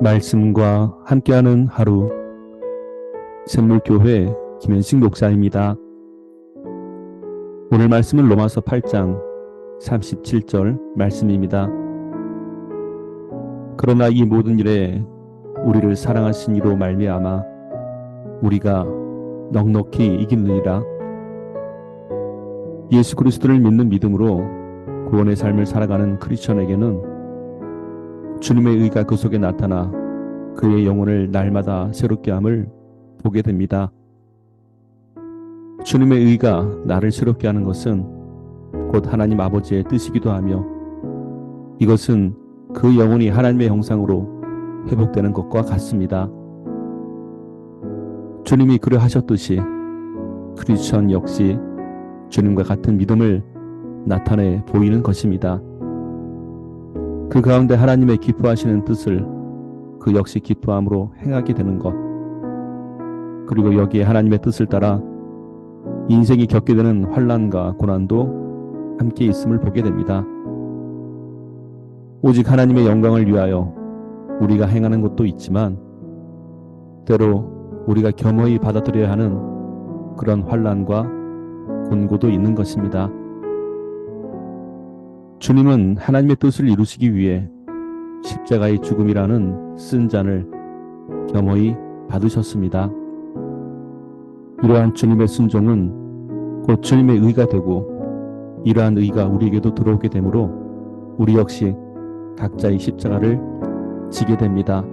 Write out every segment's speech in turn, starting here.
말씀과 함께하는 하루 샘물교회 김현식 목사입니다. 오늘 말씀은 로마서 8장 37절 말씀입니다. 그러나 이 모든 일에 우리를 사랑하신 이로 말미암아 우리가 넉넉히 이기느니라. 예수 그리스도를 믿는 믿음으로 구원의 삶을 살아가는 크리스천에게는 주님의 의가 그 속에 나타나 그의 영혼을 날마다 새롭게 함을 보게 됩니다. 주님의 의가 나를 새롭게 하는 것은 곧 하나님 아버지의 뜻이기도 하며 이것은 그 영혼이 하나님의 형상으로 회복되는 것과 같습니다. 주님이 그려 하셨듯이 크리스천 역시 주님과 같은 믿음을 나타내 보이는 것입니다. 그 가운데 하나님의 기뻐하시는 뜻을 그 역시 기뻐함으로 행하게 되는 것. 그리고 여기에 하나님의 뜻을 따라 인생이 겪게 되는 환란과 고난도 함께 있음을 보게 됩니다. 오직 하나님의 영광을 위하여 우리가 행하는 것도 있지만 때로 우리가 겸허히 받아들여야 하는 그런 환란과 곤고도 있는 것입니다. 주님은 하나님의 뜻을 이루시기 위해 십자가의 죽음이라는 쓴 잔을 겸허히 받으셨습니다. 이러한 주님의 순종은 곧 주님의 의가 되고 이러한 의가 우리에게도 들어오게 되므로 우리 역시 각자의 십자가를 지게 됩니다.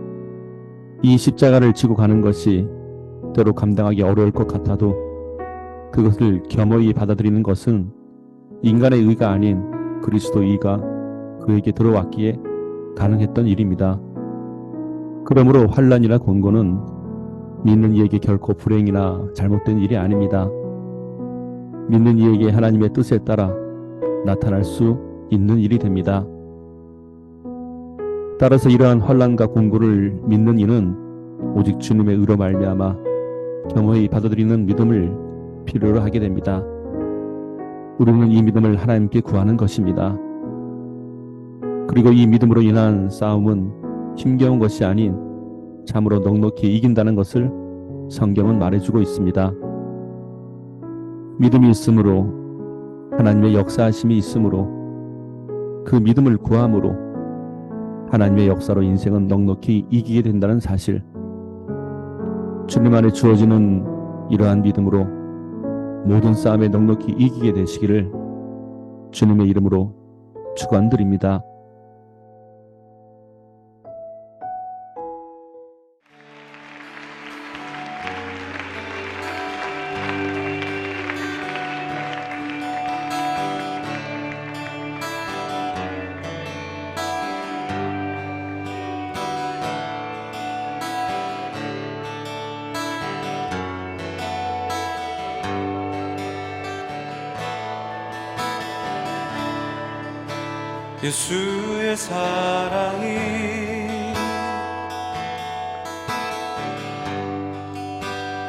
이 십자가를 지고 가는 것이 때로 감당하기 어려울 것 같아도 그것을 겸허히 받아들이는 것은 인간의 의가 아닌 그리스도의가 그에게 들어왔기에 가능했던 일입니다. 그러므로 환란이나 곤고는 믿는 이에게 결코 불행이나 잘못된 일이 아닙니다. 믿는 이에게 하나님의 뜻에 따라 나타날 수 있는 일이 됩니다. 따라서 이러한 환란과 곤고를 믿는 이는 오직 주님의 의로 말미암아 겸허히 받아들이는 믿음을 필요로 하게 됩니다. 우리는 이 믿음을 하나님께 구하는 것입니다. 그리고 이 믿음으로 인한 싸움은 힘겨운 것이 아닌 참으로 넉넉히 이긴다는 것을 성경은 말해주고 있습니다. 믿음이 있으므로 하나님의 역사하심이 있으므로 그 믿음을 구함으로 하나님의 역사로 인생은 넉넉히 이기게 된다는 사실. 주님 안에 주어지는 이러한 믿음으로 모든 싸움에 넉넉히 이기게 되시기를 주님의 이름으로 축원드립니다. 예수의 사랑이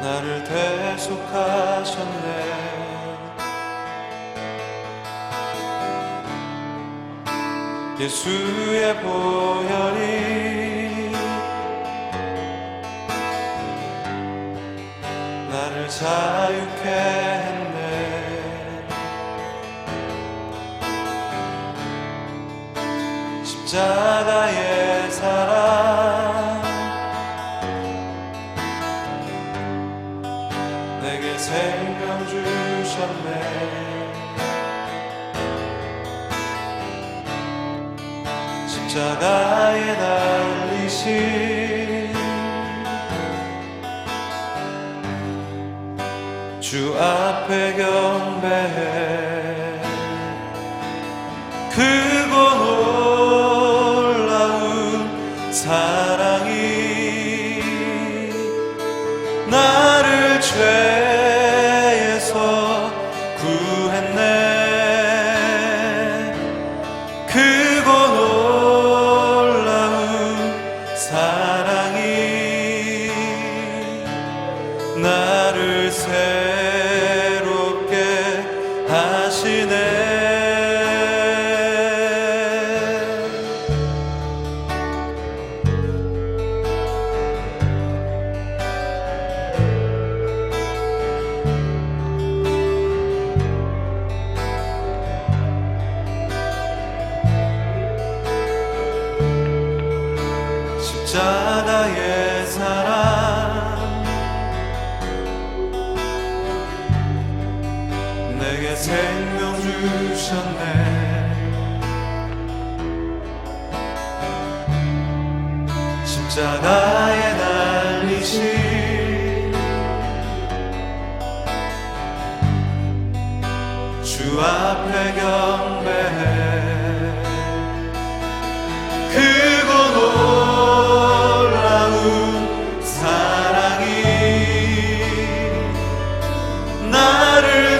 나를 대속하셨네. 예수의 보혈이 나를 자유케 십자가의 사랑. 내게 생명 주셨네. 십자가에 달리신 주 앞에 경배해. 크 구했네 십자가의 사랑. 내게 생명 주셨네. 십자가에 달리신 주 앞에 경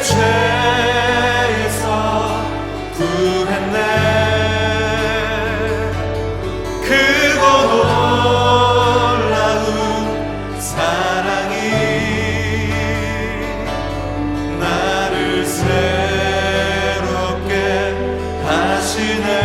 죄에서 구했네. 크고 놀라운 사랑이 나를 새롭게 하시네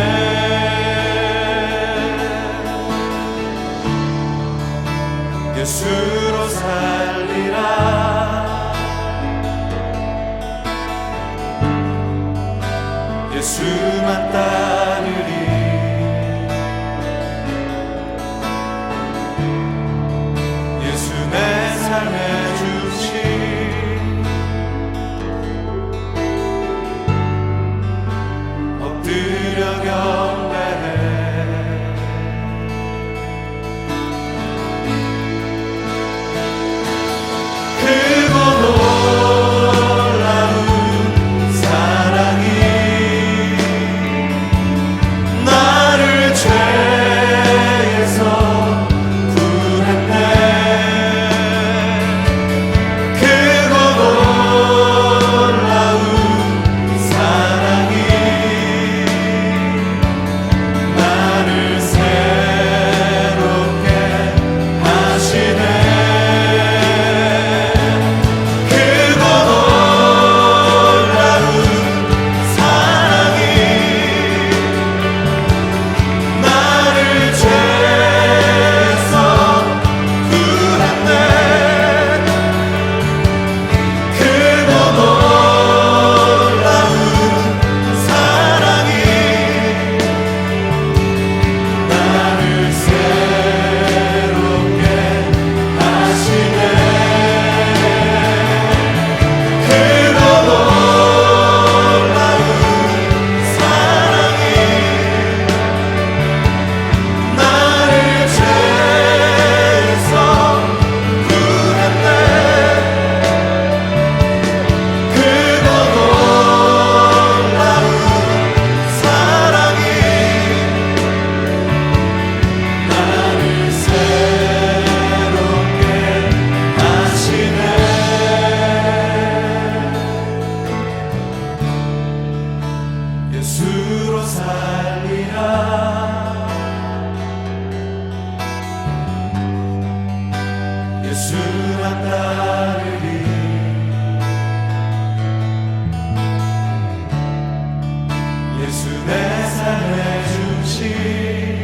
예수 내 삶의 중심.